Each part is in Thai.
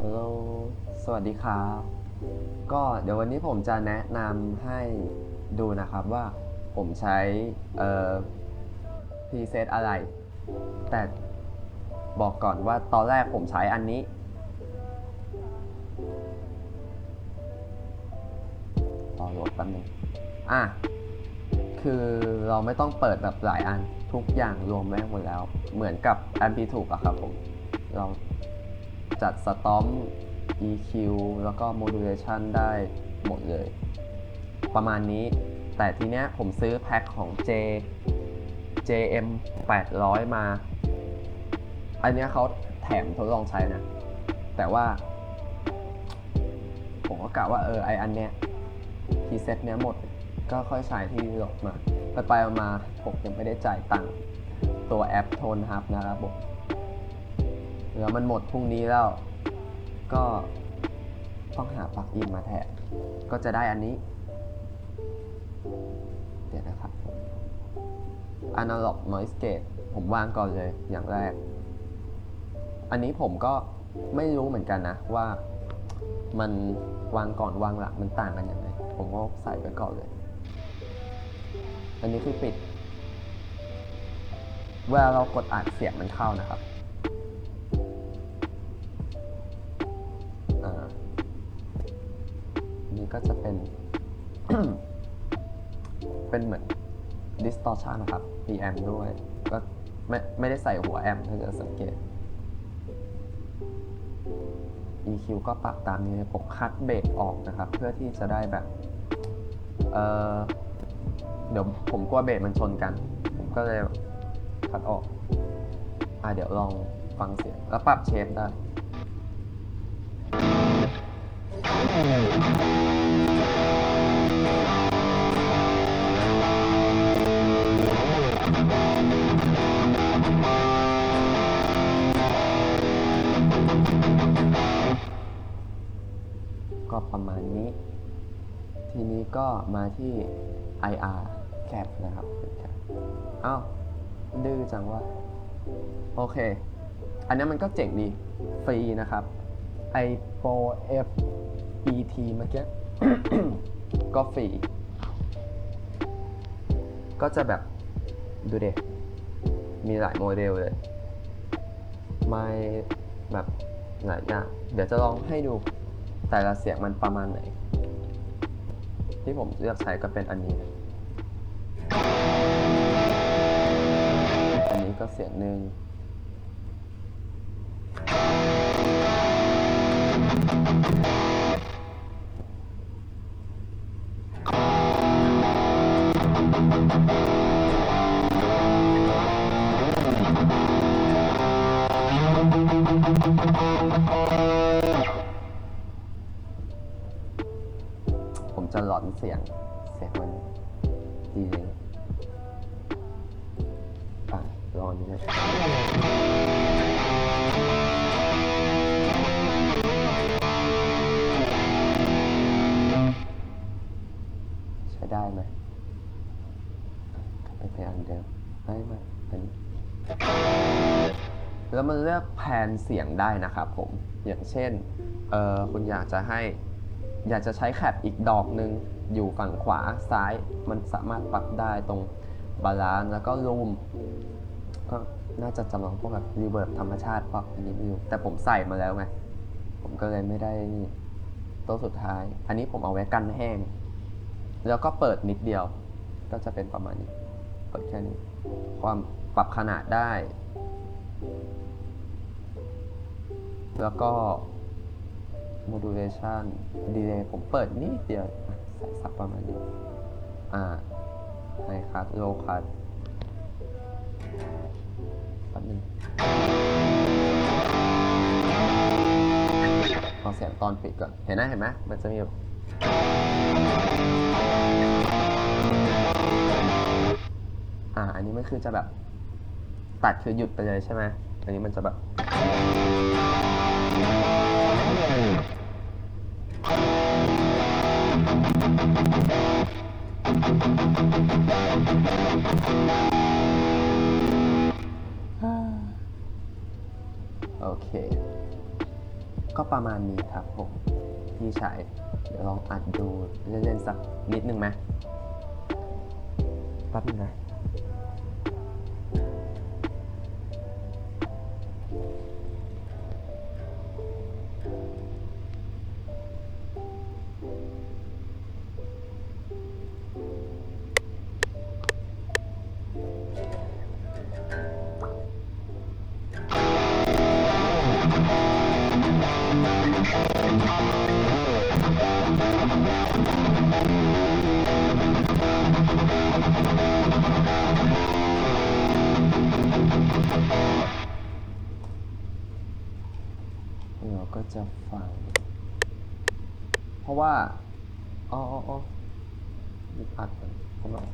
ฮัลโหลสวัสดีครับ ก็เดี๋ยววันนี้ผมจะแนะนำให้ดูนะครับว่าผมใช้เอ่อพรีเซตอะไร แต่บอกก่อนว่าตอนแรกผมใช้อันนี้รอโหลดแป๊บนึงอะ คือเราไม่ต้องเปิดแบบหลายอันทุกอย่างรวมไว้หมดแล้ว เหมือนกับ MP ถูกอะครับผม เรา จัดสตอม EQ แล้วก็ modulation ได้หมดเลย ประมาณนี้ แต่ทีเนี้ยผมซื้อแพ็คของ J JM 800 มา อันเนี้ยเขาแถมทดลองใช้นะ แต่ว่า ผมก็กะว่าเออไออันเนี้ยพรีเซ็ตเนี้ยหมดก็ค่อยใช้ที่หลดมา ไปไปมาผมยังไม่ได้จ่ายตังค์ตัวแอปโทนฮับนะครับผม แล้วมันหมดพรุ่งนี้แล้ว ก็ต้องหาปลั๊กอินมาแทนก็จะได้อันนี้ เดี๋ยวนะครับผม Analog Noise Gate ผมวางก่อนเลยอย่างแรก อันนี้ผมก็ไม่รู้เหมือนกันนะว่ามันวางก่อนวางหลังมันต่างกันยังไง ผมก็ใส่ไปก่อนเลย อันนี้คือปิด เวลาเรากดอัดเสียงมันเข้านะครับ ก็จะเป็น เป็นเหมือน distortion นะครับ มีแอมด้วย ก็ไม่ไม่ได้ใส่หัวแอมถ้าจะสังเกต EQ ก็ปรับตามนี้เลยผมคัดเบสออกนะครับ เพื่อที่จะได้แบบ เออเดี๋ยวผมกลัวเบสมันชนกัน ผมก็เลยคัดออก อ่าเดี๋ยวลองฟังเสียง แล้วปรับเชฟได้ ประมาณนี้ ทีนี้ก็มาที่ IR cap นะครับอ้าวดื้อจังว่า โอเค อันนี้มันก็เจ๋งดี ฟรีนะครับ i p o f ET เมื่อกี้ก็ฟรี ก็จะแบบดูเด็มีหลายโมเดลเลยไม่แบบหลายอย่างเดี๋ยวจะลองให้ดู แต่ละเสียงมันประมาณไหน ที่ผมเลือกใช้ก็เป็นอันนี้นะอันนี้ก็เสียงหนึ่ง ผมจะหลอนเสียง เสียงมันดีเลยอะลองดูนะใช้ได้ไหมไปพยายามเดิมได้ไหมอันนี้แล้วมันเลือกแพนเสียงได้นะครับผมอย่างเช่นเออคุณอยากจะให้ อยากจะใช้แคปอีกดอกหนึ่งอยู่ฝั่งขวาซ้ายมันสามารถปรับได้ตรงบาลานซ์แล้วก็รูมก็น่าจะจำลองพวกแบบรีเวิร์บธรรมชาติเพราะอันนี้ไม่รู้แต่ผมใส่มาแล้วไง ผมก็เลยไม่ได้นี่ตัวสุดท้าย อันนี้ผมเอาไว้กันแห้ง แล้วก็เปิดนิดเดียว ก็จะเป็นประมาณนี้ เปิดแค่นี้ ความปรับขนาดได้ แล้วก็ modulation delay ผมเปิดนิดเดียวใส่ซับประมาณนี้ อ่า high cut low cut แป๊บนึงเอาเสียงตอนปิดก่อน เห็นไหมเห็นไหมมันจะมีแบบอ่า อันนี้มันคือจะแบบ ตัดคือหยุดไปเลยใช่ไหมอันนี้มันจะแบบ โอเค ก็ประมาณนี้ครับผมที่ใช้เดี๋ยวลองอัดดูเล่นๆสักนิดนึงไหมแป๊บนึงนะ ก็จะฟัง เพราะว่า อ๋ออ๋ออ๋อมีอัดมันผมเอา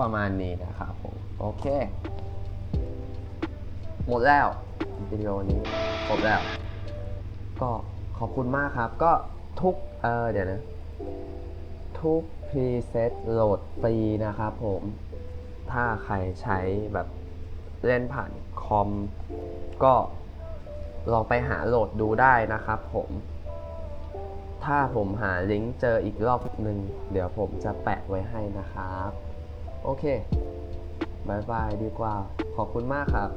ประมาณนี้นะครับผม โอเค หมดแล้ววิดีโอนี้ครบแล้ว ก็ขอบคุณมากครับ ก็ทุกเออเดี๋ยวนะ ทุกพรีเซตโหลดฟรีนะครับผม ถ้าใครใช้แบบเล่นผ่านคอม ก็ลองไปหาโหลดดูได้นะครับผม ถ้าผมหาลิงก์เจออีกรอบหนึ่งเดี๋ยวผมจะแปะไว้ให้นะครับ โอเคบายบายดีกว่า ขอบคุณมากครับ